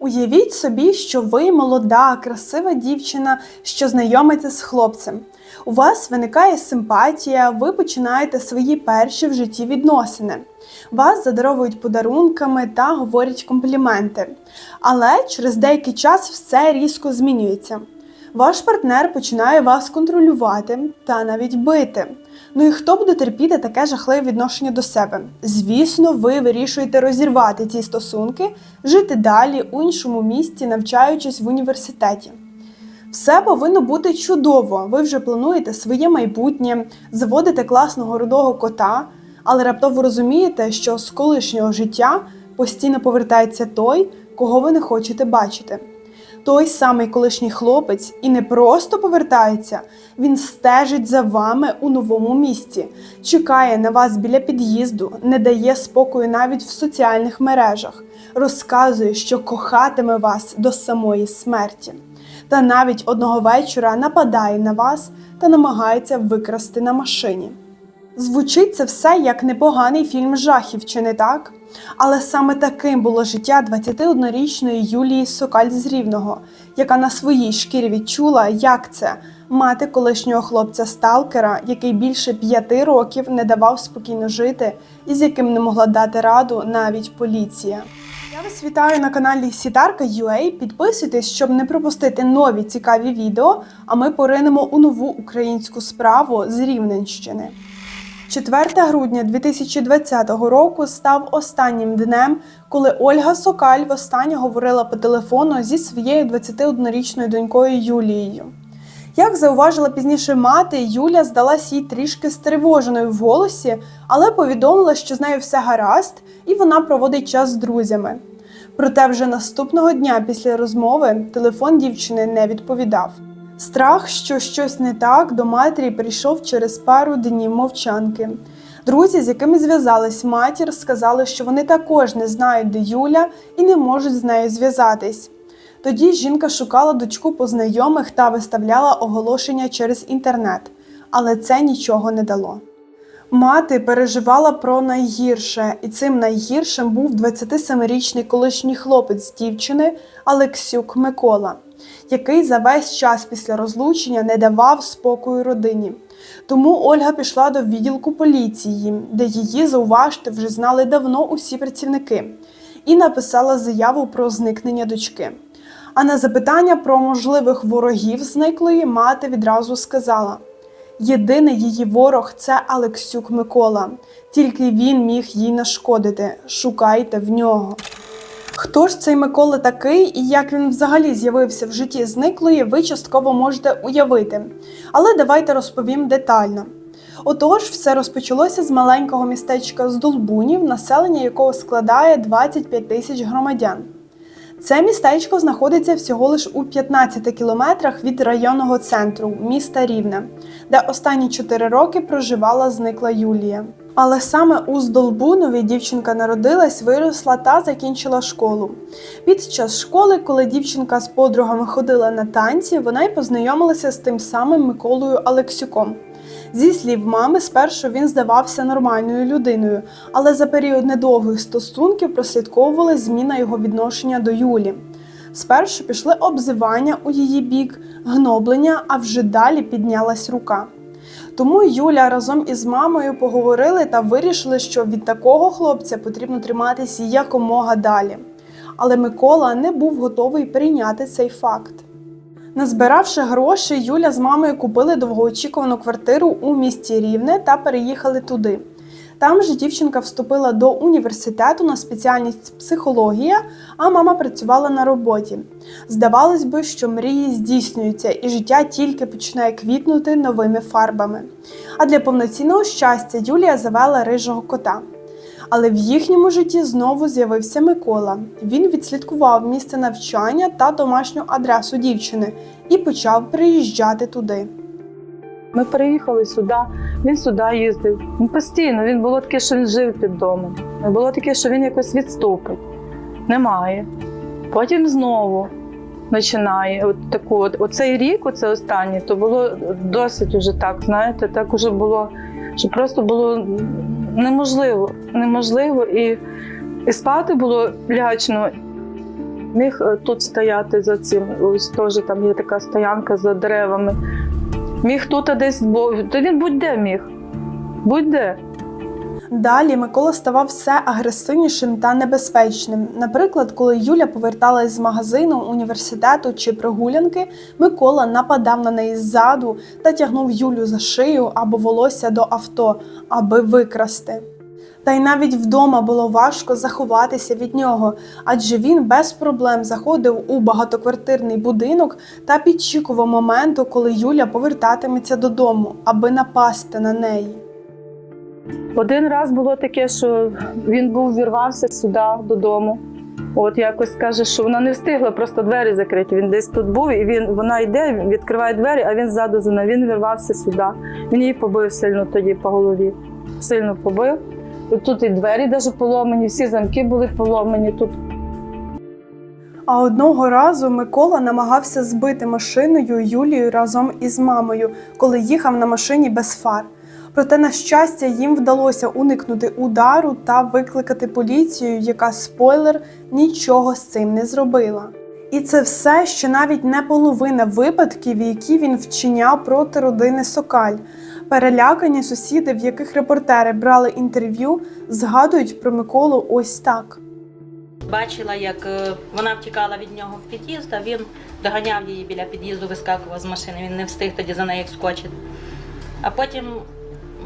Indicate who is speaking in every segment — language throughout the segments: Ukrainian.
Speaker 1: Уявіть собі, що ви молода, красива дівчина, що знайомиться з хлопцем. У вас виникає симпатія, ви починаєте свої перші в житті відносини. Вас задаровують подарунками та говорять компліменти. Але через деякий час все різко змінюється. Ваш партнер починає вас контролювати та навіть бити. Ну і хто буде терпіти таке жахливе відношення до себе? Звісно, ви вирішуєте розірвати ці стосунки, жити далі у іншому місті, навчаючись в університеті. Все повинно бути чудово. Ви вже плануєте своє майбутнє, заводите класного рудого кота, але раптово розумієте, що з колишнього життя постійно повертається той, кого ви не хочете бачити. Той самий колишній хлопець і не просто повертається, він стежить за вами у новому місті, чекає на вас біля під'їзду, не дає спокою навіть в соціальних мережах, розказує, що кохатиме вас до самої смерті. Та навіть одного вечора нападає на вас та намагається викрасти на машині. Звучить це все як непоганий фільм жахів, чи не так? Але саме таким було життя 21-річної Юлії Сокаль з Рівного, яка на своїй шкірі відчула, як це мати колишнього хлопця-сталкера, який більше п'яти років не давав спокійно жити і з яким не могла дати раду навіть поліція. Я вас вітаю на каналі Сітарка.ua. Підписуйтесь, щоб не пропустити нові цікаві відео. А ми поринемо у нову українську справу з Рівненщини. 4 грудня 2020 року став останнім днем, коли Ольга Сокаль востаннє говорила по телефону зі своєю 21-річною донькою Юлією. Як зауважила пізніше мати, Юля здалась їй трішки стривоженою в голосі, але повідомила, що з нею все гаразд, і вона проводить час з друзями. Проте вже наступного дня після розмови телефон дівчини не відповідав. Страх, що щось не так, до матері прийшов через пару днів мовчанки. Друзі, з якими зв'язалась матір, сказали, що вони також не знають, де Юля, і не можуть з нею зв'язатись. Тоді жінка шукала дочку по знайомих та виставляла оголошення через інтернет, але це нічого не дало. Мати переживала про найгірше, і цим найгіршим був 27-річний колишній хлопець дівчини Алексюк Микола, який за весь час після розлучення не давав спокою родині. Тому Ольга пішла до відділку поліції, де її зауважте вже знали давно усі працівники, і написала заяву про зникнення дочки. А на запитання про можливих ворогів зниклої мати відразу сказала: єдиний її ворог це Алексюк Микола, тільки він міг їй нашкодити. Шукайте в нього. Хто ж цей Микола такий і як він взагалі з'явився в житті зниклої, ви частково можете уявити. Але давайте розповім детально. Отож, все розпочалося з маленького містечка Здолбунів, населення якого складає 25 тисяч громадян. Це містечко знаходиться всього лиш у 15 кілометрах від районного центру міста Рівне, де останні 4 роки проживала зникла Юлія. Але саме у Здолбунові дівчинка народилась, виросла та закінчила школу. Під час школи, коли дівчинка з подругами ходила на танці, вона й познайомилася з тим самим Миколою Алексюком. Зі слів мами, спершу він здавався нормальною людиною, але за період недовгих стосунків прослідковувала зміна його відношення до Юлі. Спершу пішли обзивання у її бік, гноблення, а вже далі піднялась рука. Тому Юля разом із мамою поговорили та вирішили, що від такого хлопця потрібно триматися якомога далі. Але Микола не був готовий прийняти цей факт. Назбиравши гроші, Юля з мамою купили довгоочікувану квартиру у місті Рівне та переїхали туди. Там же дівчинка вступила до університету на спеціальність психологія, а мама працювала на роботі. Здавалось би, що мрії здійснюються, і життя тільки починає квітнути новими фарбами. А для повноцінного щастя Юлія завела рижого кота. Але в їхньому житті знову з'явився Микола. Він відслідкував місце навчання та домашню адресу дівчини і почав приїжджати туди.
Speaker 2: Ми переїхали сюди, він сюди їздив. Ну, Постійно він було таке, що він жив під домом. Було таке, що він якось відступить. Немає. Потім знову починає. От таку, от, оцей рік, оце останній, то було досить уже так, знаєте, так уже було, що просто було неможливо. Неможливо і, і спати було лячно. Міг е, тут стояти за цим, ось теж там є така стоянка за деревами. Міг тут десь, бо то він будь-де міг. Будь-де.
Speaker 1: Далі Микола ставав все агресивнішим та небезпечним. Наприклад, коли Юля поверталась з магазину, університету чи прогулянки, Микола нападав на неї ззаду та тягнув Юлю за шию або волосся до авто, аби викрасти. Та й навіть вдома було важко заховатися від нього, адже він без проблем заходив у багатоквартирний будинок та підчікував моменту, коли Юля повертатиметься додому, аби напасти на неї.
Speaker 2: Один раз було таке, що він був вірвався сюди додому. От якось каже, що вона не встигла просто двері закриті. Він десь тут був, і він вона йде, відкриває двері, а він ззаду за нею. Він вірвався сюди. Він її побив сильно тоді по голові. Сильно побив. Тут і двері навіть поломані, всі замки були поломані. Тут
Speaker 1: А одного разу Микола намагався збити машиною Юлію разом із мамою, коли їхав на машині без фар. Проте, на щастя, їм вдалося уникнути удару та викликати поліцію, яка спойлер нічого з цим не зробила. І це все ще навіть не половина випадків, які він вчиняв проти родини Сокаль. Перелякані сусіди, в яких репортери брали інтерв'ю, згадують про Миколу ось так.
Speaker 3: Бачила, як е, вона втікала від нього в під'їзд, а він доганяв її біля під'їзду, вискакував з машини. Він не встиг тоді за нею вскочити. А потім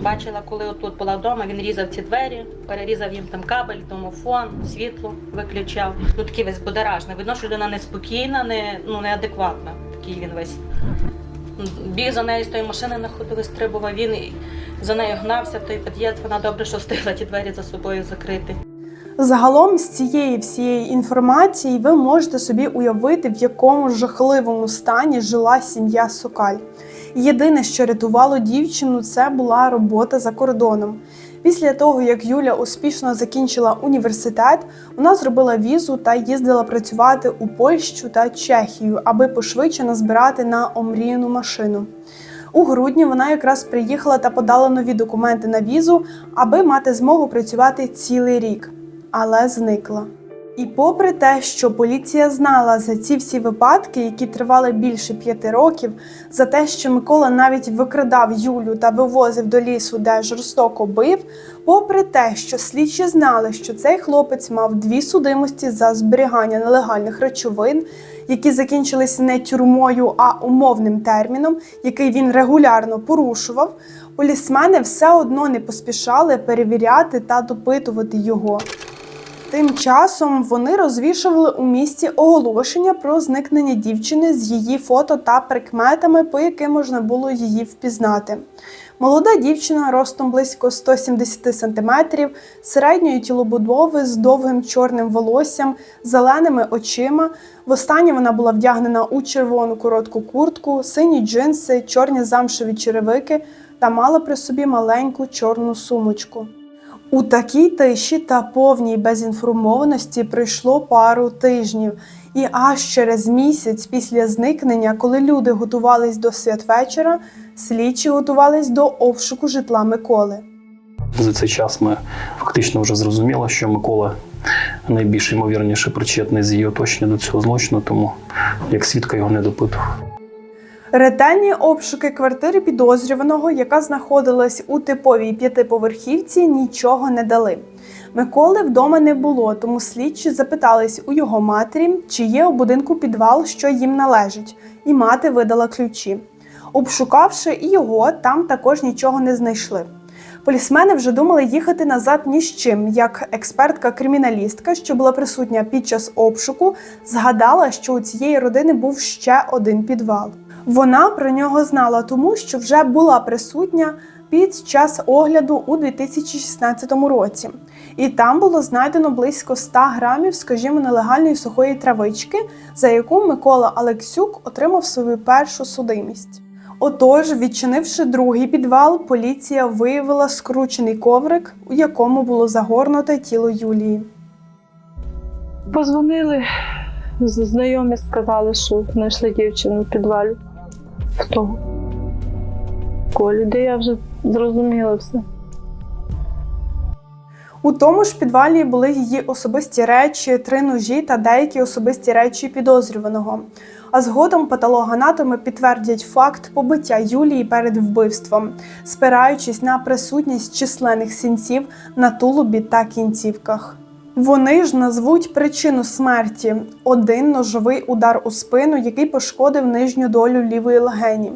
Speaker 3: бачила, коли отут була вдома, він різав ці двері, перерізав їм там кабель, домофон, світло виключав. Ну такий весь будоражний. Видно, що людина неспокійна, не, ну, неадекватна. Такий він весь. Біг за нею з тої машини на ходу вистрибував він за нею гнався в той під'їзд. Вона добре, що встигла ті двері за собою закрити.
Speaker 1: Загалом з цієї всієї інформації ви можете собі уявити, в якому жахливому стані жила сім'я Сокаль. Єдине, що рятувало дівчину, це була робота за кордоном. Після того, як Юля успішно закінчила університет, вона зробила візу та їздила працювати у Польщу та Чехію, аби пошвидше назбирати на омріяну машину. У грудні вона якраз приїхала та подала нові документи на візу, аби мати змогу працювати цілий рік, але зникла. І попри те, що поліція знала за ці всі випадки, які тривали більше п'яти років, за те, що Микола навіть викрадав Юлю та вивозив до лісу, де жорстоко бив, попри те, що слідчі знали, що цей хлопець мав дві судимості за зберігання нелегальних речовин, які закінчились не тюрмою, а умовним терміном, який він регулярно порушував, полісмени все одно не поспішали перевіряти та допитувати його. Тим часом вони розвішували у місті оголошення про зникнення дівчини з її фото та прикметами, по яким можна було її впізнати. Молода дівчина ростом близько 170 см, середньої тілобудови з довгим чорним волоссям, зеленими очима. Востаннє вона була вдягнена у червону коротку куртку, сині джинси, чорні замшеві черевики та мала при собі маленьку чорну сумочку. У такій тиші та повній безінформованості пройшло пару тижнів, і аж через місяць після зникнення, коли люди готувались до святвечора, слідчі готувались до обшуку житла Миколи.
Speaker 4: За цей час ми фактично вже зрозуміли, що Микола найбільш ймовірніше причетний з її оточення до цього злочину, тому як свідка його не допитував.
Speaker 1: Ретельні обшуки квартири підозрюваного, яка знаходилась у типовій п'ятиповерхівці, нічого не дали. Миколи вдома не було, тому слідчі запитались у його матері, чи є у будинку підвал, що їм належить, і мати видала ключі. Обшукавши і його, там також нічого не знайшли. Полісмени вже думали їхати назад ні з чим, як експертка-криміналістка, що була присутня під час обшуку, згадала, що у цієї родини був ще один підвал. Вона про нього знала, тому що вже була присутня під час огляду у 2016 році. І там було знайдено близько 100 грамів, скажімо, нелегальної сухої травички, за яку Микола Алексюк отримав свою першу судимість. Отож, відчинивши другий підвал, поліція виявила скручений коврик, у якому було загорнуте тіло Юлії.
Speaker 2: позвонили, знайомі сказали, що знайшли дівчину в підвалі. В того. Колі, де я вже зрозуміла все.
Speaker 1: У тому ж підвалі були її особисті речі, три ножі та деякі особисті речі підозрюваного. А згодом патологоанатоми підтвердять факт побиття Юлії перед вбивством, спираючись на присутність численних сінців на тулубі та кінцівках. Вони ж назвуть причину смерті один ножовий удар у спину, який пошкодив нижню долю лівої легені.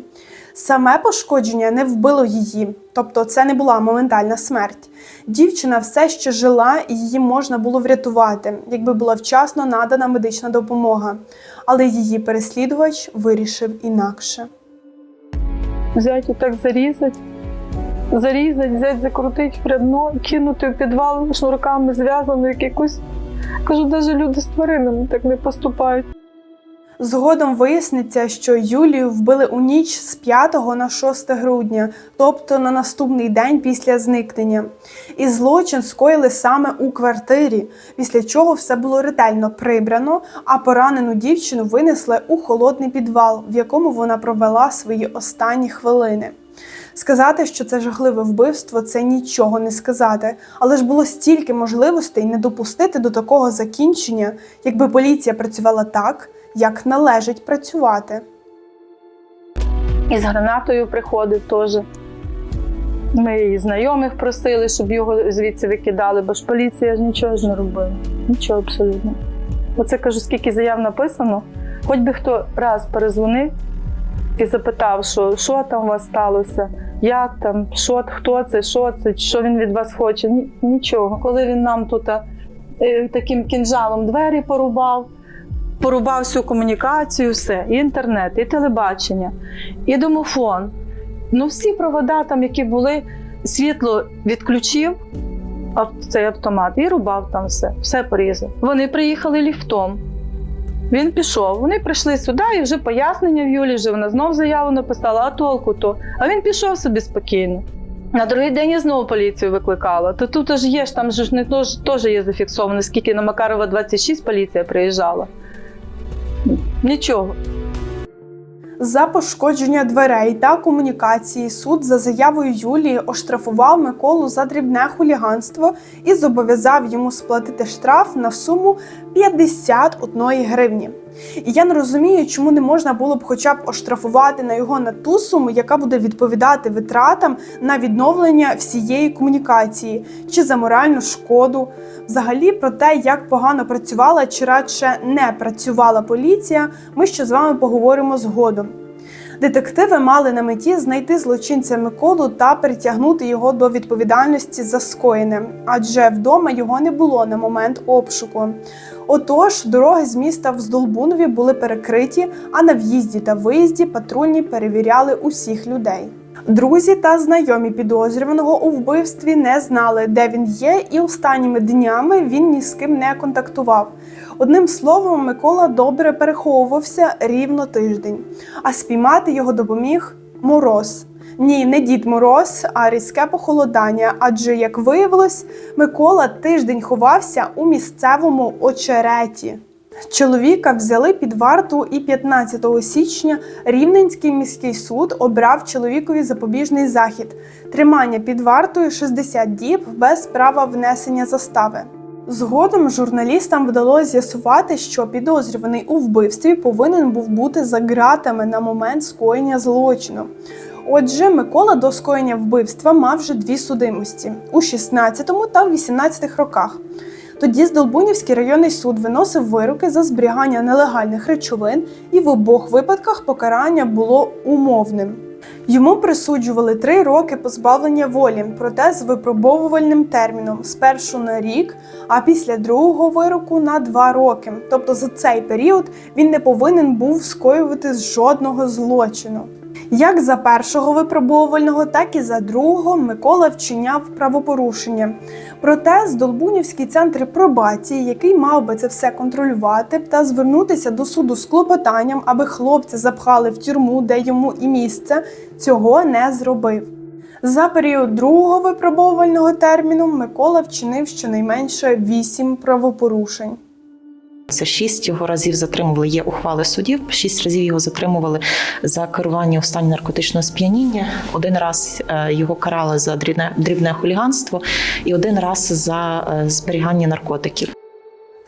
Speaker 1: Саме пошкодження не вбило її, тобто це не була моментальна смерть. Дівчина все ще жила і її можна було врятувати, якби була вчасно надана медична допомога. Але її переслідувач вирішив інакше.
Speaker 2: Взять і так зарізать, зарізать, взять, закрутить прядно, кинути в підвал шнурками зв'язану, як якусь. Кажу, навіть люди з тваринами так не поступають.
Speaker 1: Згодом виясниться, що Юлію вбили у ніч з 5 на 6 грудня, тобто на наступний день після зникнення. І злочин скоїли саме у квартирі, після чого все було ретельно прибрано, а поранену дівчину винесли у холодний підвал, в якому вона провела свої останні хвилини. Сказати, що це жахливе вбивство, це нічого не сказати, але ж було стільки можливостей не допустити до такого закінчення, якби поліція працювала так, як належить працювати.
Speaker 2: І з гранатою приходив теж. Ми і знайомих просили, щоб його звідси викидали, бо ж поліція ж нічого ж не робила. Нічого абсолютно. Оце кажу, скільки заяв написано, хоч би хто раз перезвонив і запитав, що, що там у вас сталося, як там, що, хто це, що це, що він від вас хоче. Нічого. Коли він нам тут е, таким кінжалом двері порубав, порубав всю комунікацію, все, і інтернет, і телебачення, і домофон. Ну, всі провода, там, які були, світло відключив цей автомат і рубав там все, все порізав. Вони приїхали ліфтом. Він пішов. Вони прийшли сюди і вже пояснення в Юлі, вже вона знов заяву написала, а толку то. А він пішов собі спокійно. На другий день я знову поліцію викликала. То тут ж є ж там ж не теж є зафіксовано, скільки на Макарова 26 поліція приїжджала. Нічого.
Speaker 1: За пошкодження дверей та комунікації суд за заявою Юлії оштрафував Миколу за дрібне хуліганство і зобов'язав йому сплатити штраф на суму 51 гривні. І я не розумію, чому не можна було б хоча б оштрафувати на його на ту суму, яка буде відповідати витратам на відновлення всієї комунікації чи за моральну шкоду. Взагалі про те, як погано працювала чи радше не працювала поліція, ми ще з вами поговоримо згодом. Детективи мали на меті знайти злочинця Миколу та притягнути його до відповідальності за скоєне, адже вдома його не було на момент обшуку. Отож, дороги з міста в Здолбунові були перекриті, а на в'їзді та виїзді патрульні перевіряли усіх людей. Друзі та знайомі підозрюваного у вбивстві не знали, де він є, і останніми днями він ні з ким не контактував. Одним словом, Микола добре переховувався рівно тиждень, а спіймати його допоміг мороз. Ні, не дід Мороз, а різке похолодання. Адже, як виявилось, Микола тиждень ховався у місцевому очереті. Чоловіка взяли під варту, і 15 січня Рівненський міський суд обрав чоловікові запобіжний захід тримання під вартою 60 діб без права внесення застави. Згодом журналістам вдалося з'ясувати, що підозрюваний у вбивстві повинен був бути за ґратами на момент скоєння злочину. Отже, Микола до скоєння вбивства мав вже дві судимості у 16 та 18 роках. Тоді Здолбунівський районний суд виносив вироки за зберігання нелегальних речовин, і в обох випадках покарання було умовним. Йому присуджували три роки позбавлення волі, проте з випробовувальним терміном спершу на рік, а після другого вироку на два роки. Тобто за цей період він не повинен був скоювати жодного злочину. Як за першого випробовувального, так і за другого Микола вчиняв правопорушення. Проте Здолбунівський центр пробації, який мав би це все контролювати та звернутися до суду з клопотанням, аби хлопця запхали в тюрму, де йому і місце, цього не зробив. За період другого випробовувального терміну Микола вчинив щонайменше вісім правопорушень.
Speaker 5: Це шість його разів затримували. Є ухвали судів. Шість разів його затримували за керування у стані наркотичного сп'яніння. Один раз е, його карали за дрібне, дрібне хуліганство, і один раз за е, зберігання наркотиків.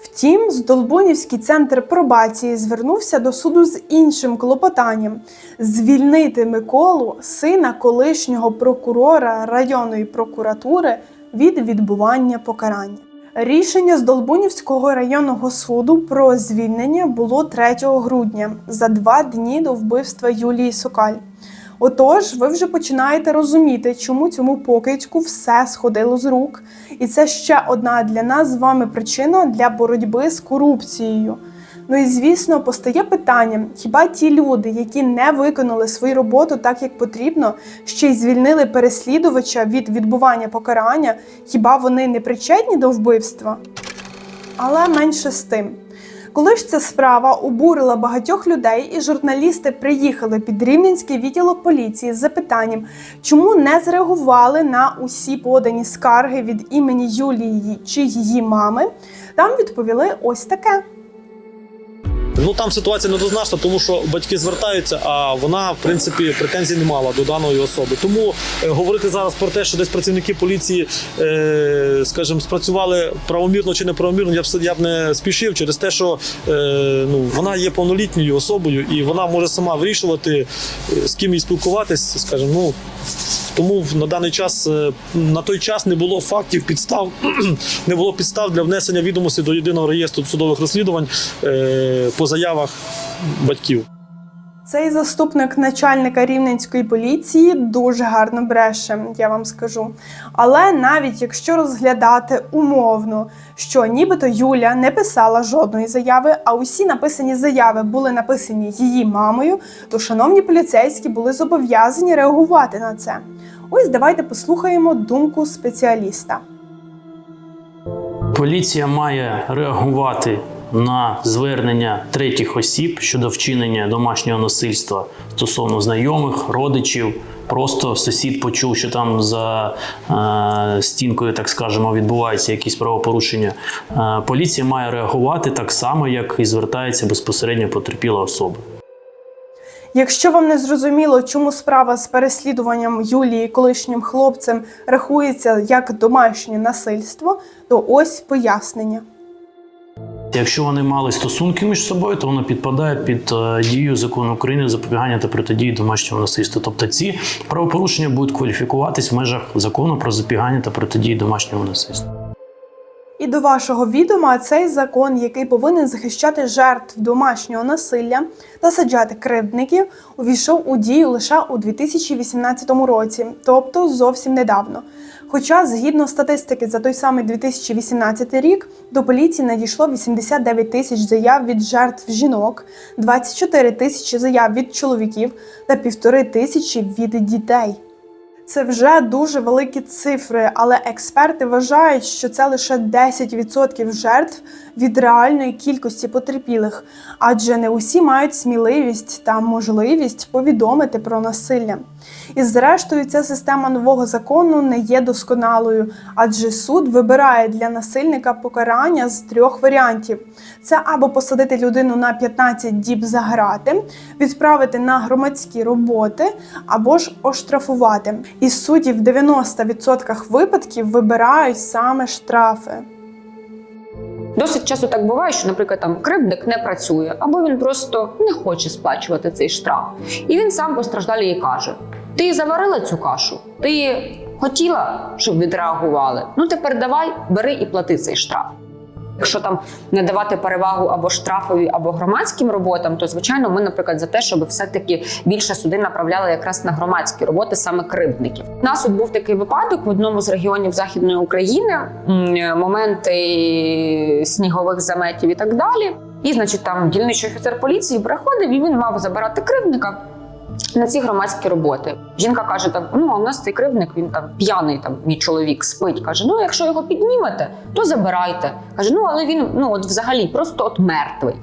Speaker 1: Втім, Здолбунівський центр пробації звернувся до суду з іншим клопотанням звільнити Миколу, сина колишнього прокурора районної прокуратури, від відбування покарання. Рішення з Долбунівського районного суду про звільнення було 3 грудня за два дні до вбивства Юлії Сокаль. Отож, ви вже починаєте розуміти, чому цьому покидьку все сходило з рук, і це ще одна для нас з вами причина для боротьби з корупцією. Ну і звісно, постає питання: хіба ті люди, які не виконали свою роботу так, як потрібно, ще й звільнили переслідувача від відбування покарання, хіба вони не причетні до вбивства? Але менше з тим. Коли ж ця справа обурила багатьох людей, і журналісти приїхали під Рівненський відділок поліції з запитанням, чому не зреагували на усі подані скарги від імені Юлії чи її мами, там відповіли ось таке.
Speaker 6: Ну там ситуація недозначна, тому що батьки звертаються, а вона в принципі претензій не мала до даної особи. Тому е, говорити зараз про те, що десь працівники поліції, е, скажімо, спрацювали правомірно чи неправомірно, я б я б не спішив через те, що е, ну вона є повнолітньою особою і вона може сама вирішувати, е, з ким їй спілкуватись, скажімо, ну. Тому на даний час е, на той час не було фактів підстав, не було підстав для внесення відомості до єдиного реєстру судових розслідувань е, по заявах батьків.
Speaker 1: Цей заступник начальника рівненської поліції дуже гарно бреше, я вам скажу. Але навіть якщо розглядати умовно, що нібито Юля не писала жодної заяви, а усі написані заяви були написані її мамою, то шановні поліцейські були зобов'язані реагувати на це. Ось давайте послухаємо думку спеціаліста.
Speaker 7: Поліція має реагувати на звернення третіх осіб щодо вчинення домашнього насильства стосовно знайомих, родичів. Просто сусід почув, що там за е, стінкою, так скажемо, відбуваються якісь правопорушення. Е, поліція має реагувати так само, як і звертається безпосередньо потерпіла особа.
Speaker 1: Якщо вам не зрозуміло, чому справа з переслідуванням Юлії колишнім хлопцем рахується як домашнє насильство, то ось пояснення.
Speaker 7: Якщо вони мали стосунки між собою, то воно підпадає під е, дію закону України запобігання та протидії домашнього насильства. Тобто ці правопорушення будуть кваліфікуватись в межах закону про запобігання та протидії домашнього насильства.
Speaker 1: І до вашого відома цей закон, який повинен захищати жертв домашнього насилля та саджати кривдників, увійшов у дію лише у 2018 році, тобто зовсім недавно. Хоча, згідно статистики за той самий 2018 рік, до поліції надійшло 89 тисяч заяв від жертв жінок, 24 тисячі заяв від чоловіків та півтори тисячі від дітей. Це вже дуже великі цифри, але експерти вважають, що це лише 10% жертв від реальної кількості потерпілих, адже не усі мають сміливість та можливість повідомити про насилля. І зрештою, ця система нового закону не є досконалою, адже суд вибирає для насильника покарання з трьох варіантів: це або посадити людину на 15 діб за грати, відправити на громадські роботи, або ж оштрафувати. І судді в 90% випадків вибирають саме штрафи.
Speaker 8: Досить часто так буває, що, наприклад, там кривдник не працює, або він просто не хоче сплачувати цей штраф. І він сам постраждалій і каже: Ти заварила цю кашу, ти хотіла, щоб відреагували. Ну тепер давай, бери і плати цей штраф. Якщо там не давати перевагу або штрафові, або громадським роботам, то звичайно ми, наприклад, за те, щоб все-таки більше суди направляли якраз на громадські роботи саме кривдників. У нас от був такий випадок в одному з регіонів Західної України, моменти снігових заметів і так далі. І, значить, там дільничий офіцер поліції приходив і він мав забирати кривдника на ці громадські роботи. Жінка каже: так, ну а у нас цей кривдник, він там п'яний, там мій чоловік спить. Каже: ну якщо його піднімете, то забирайте. Каже, ну але він ну от взагалі просто от мертвий.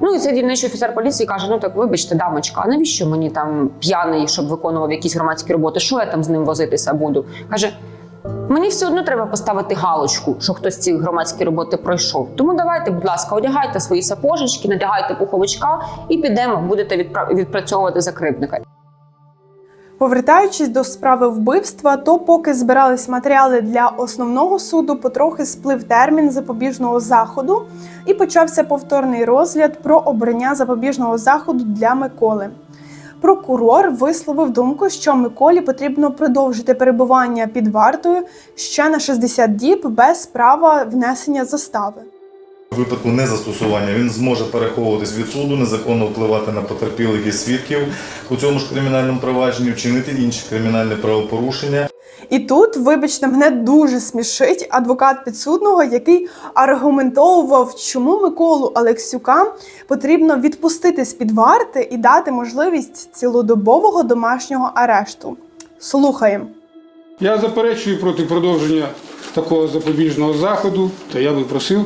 Speaker 8: Ну і цей дільничий офіцер поліції каже: Ну так вибачте, дамочка, а навіщо мені там п'яний, щоб виконував якісь громадські роботи? Що я там з ним возитися буду? Каже. Мені все одно треба поставити галочку, що хтось ці громадські роботи пройшов. Тому давайте, будь ласка, одягайте свої сапожечки, надягайте пуховичка і підемо, будете відпра- відпрацьовувати закривника.
Speaker 1: Повертаючись до справи вбивства, то поки збирались матеріали для основного суду, потрохи сплив термін запобіжного заходу і почався повторний розгляд про обрання запобіжного заходу для Миколи. Прокурор висловив думку, що Миколі потрібно продовжити перебування під вартою ще на 60 діб без права внесення застави.
Speaker 9: У випадку незастосування він зможе переховуватись від суду, незаконно впливати на потерпілих і свідків у цьому ж кримінальному провадженні, вчинити інші кримінальні правопорушення.
Speaker 1: І тут, вибачте, мене дуже смішить адвокат підсудного, який аргументовував, чому Миколу Алексюка потрібно відпустити з під варти і дати можливість цілодобового домашнього арешту. Слухаємо.
Speaker 10: Я заперечую проти продовження такого запобіжного заходу, та я би просив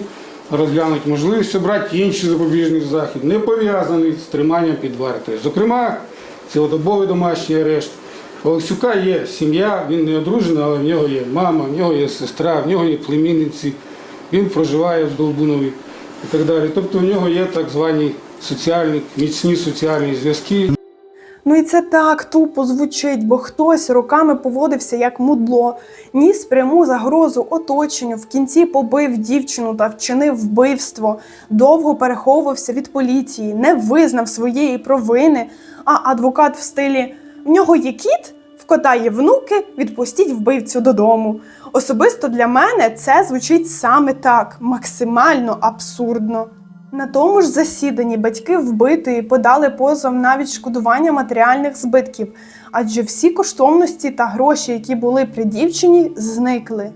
Speaker 10: розглянути можливість обрати інший запобіжний захід, не пов'язаний з триманням під вартою. Зокрема, цілодобовий домашній арешт. У Олексюка є сім'я, він не одружений, але в нього є мама, в нього є сестра, в нього є племінниці, він проживає в Долбунові і так далі. Тобто в нього є так звані соціальні, міцні соціальні зв'язки.
Speaker 1: Ну і це так тупо звучить, бо хтось роками поводився як мудло, ніс пряму загрозу оточенню, в кінці побив дівчину та вчинив вбивство, довго переховувався від поліції, не визнав своєї провини. А адвокат в стилі в нього є кіт, в кота є внуки, відпустіть вбивцю додому. Особисто для мене це звучить саме так, максимально абсурдно. На тому ж засіданні батьки вбитої подали позов на відшкодування матеріальних збитків, адже всі коштовності та гроші, які були при дівчині, зникли.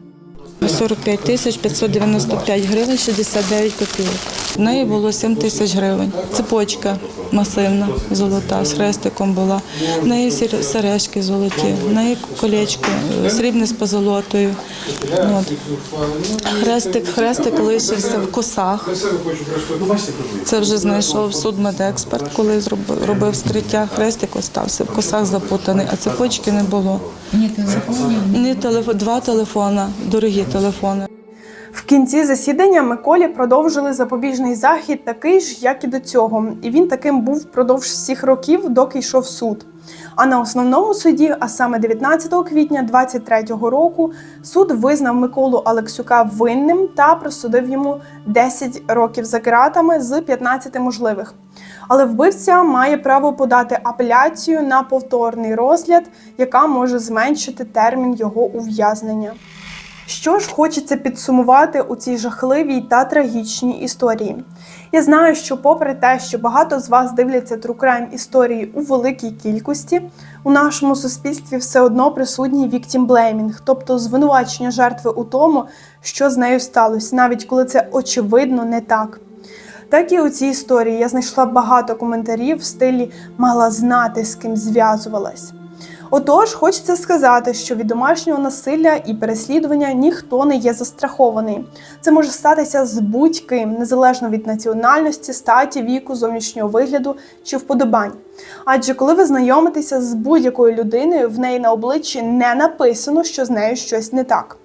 Speaker 11: 45 тисяч 595 гривень 69 копійок. В неї було 7 тисяч гривень. Цепочка масивна, золота, з хрестиком була. В неї сережки золоті, в неї колечко е, срібне з позолотою. От. Хрестик, хрестик лишився в косах. Це вже знайшов судмедексперт, коли робив скриття. Хрестик остався, в косах запутаний, а цепочки не було. Ні телефон, два телефона, дорогі телефони.
Speaker 1: В кінці засідання Миколі продовжили запобіжний захід, такий ж, як і до цього, і він таким був впродовж всіх років, доки йшов суд. А на основному суді, а саме 19 квітня 2023 року, суд визнав Миколу Алексюка винним та присудив йому 10 років за ґратами з 15 можливих. Але вбивця має право подати апеляцію на повторний розгляд, яка може зменшити термін його ув'язнення. Що ж хочеться підсумувати у цій жахливій та трагічній історії? Я знаю, що, попри те, що багато з вас дивляться True Crime історії у великій кількості, у нашому суспільстві все одно присутній victim blaming, тобто звинувачення жертви у тому, що з нею сталося, навіть коли це очевидно не так. Так і у цій історії я знайшла багато коментарів в стилі мала знати, з ким зв'язувалась. Отож, хочеться сказати, що від домашнього насилля і переслідування ніхто не є застрахований. Це може статися з будь-ким, незалежно від національності, статі, віку, зовнішнього вигляду чи вподобань. Адже коли ви знайомитеся з будь-якою людиною, в неї на обличчі не написано, що з нею щось не так.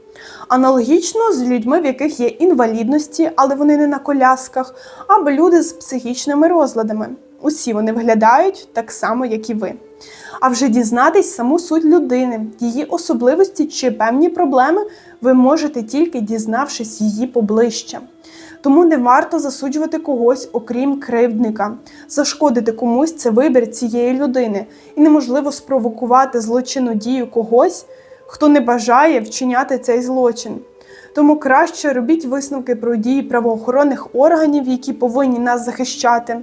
Speaker 1: Аналогічно з людьми, в яких є інвалідності, але вони не на колясках, або люди з психічними розладами. Усі вони виглядають так само, як і ви. А вже дізнатись саму суть людини, її особливості чи певні проблеми ви можете тільки дізнавшись її поближче. Тому не варто засуджувати когось, окрім кривдника. Зашкодити комусь це вибір цієї людини, і неможливо спровокувати злочинну дію когось, хто не бажає вчиняти цей злочин. Тому краще робіть висновки про дії правоохоронних органів, які повинні нас захищати,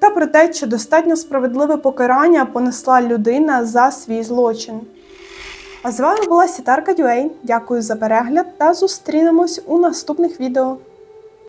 Speaker 1: та про те, чи достатньо справедливе покарання понесла людина за свій злочин. А з вами була Сітарка Дюей. Дякую за перегляд та зустрінемось у наступних відео.